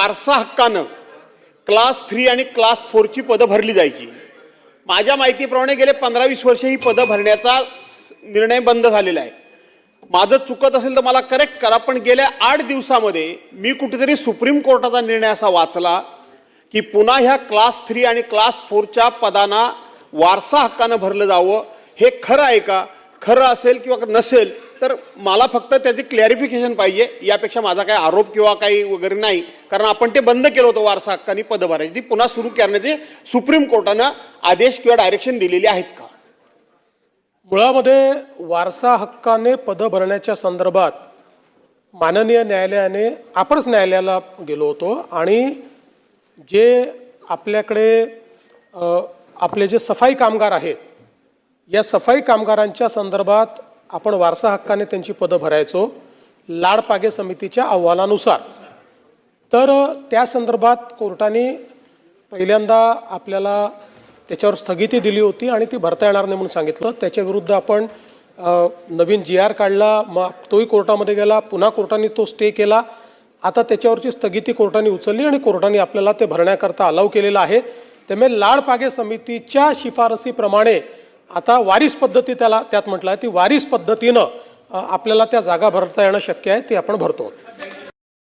वारसा हक्कानं class three आणि क्लास फोरची पदं भरली जायची. माझ्या माहितीप्रमाणे गेले पंधरा वीस वर्ष ही पदं भरण्याचा निर्णय बंद झालेला आहे. माझं चुकत असेल तर मला करेक्ट करा पण गेल्या आठ दिवसामध्ये मी कुठेतरी सुप्रीम कोर्टाचा निर्णय असा वाचला की पुन्हा ह्या क्लास थ्री आणि क्लास फोरच्या पदांना वारसा हक्कानं भरलं जावं. हे खरं आहे का? खरं असेल किंवा नसेल तर मला फक्त त्याची क्लॅरिफिकेशन पाहिजे. यापेक्षा माझा काही आरोप किंवा काही वगैरे नाही. कारण आपण ते बंद केलं होतं वारसा हक्काने पद भरायची ती पुन्हा सुरू करण्याचे सुप्रीम कोर्टानं आदेश किंवा डायरेक्शन दिलेली आहेत का? मुळामध्ये वारसा हक्काने पदं भरण्याच्या संदर्भात माननीय न्यायालयाने आपणच न्यायालयाला गेलो होतो आणि जे आपल्याकडे आपले जे सफाई कामगार आहेत या सफाई कामगारांच्या संदर्भात आपण वारसा हक्काने त्यांची पदं भरायचो लाडपागे समितीच्या अहवालानुसार. तर त्या संदर्भात कोर्टाने पहिल्यांदा आपल्याला त्याच्यावर स्थगिती दिली होती आणि ती भरता येणार नाही म्हणून सांगितलं. त्याच्याविरुद्ध आपण नवीन जी आर काढला मग तोही कोर्टामध्ये गेला पुन्हा कोर्टाने तो स्टे केला. आता त्याच्यावरची स्थगिती कोर्टाने उचलली आणि कोर्टाने आपल्याला ते भरण्याकरता अलाव केलेलं आहे. त्यामुळे लाडपागे समितीच्या शिफारसीप्रमाणे आता वारीस पद्धती त्याला त्यात म्हटलं आहे ती वारीस पद्धतीनं आपल्याला त्या जागा भरता येणं शक्य आहे ती आपण भरतो.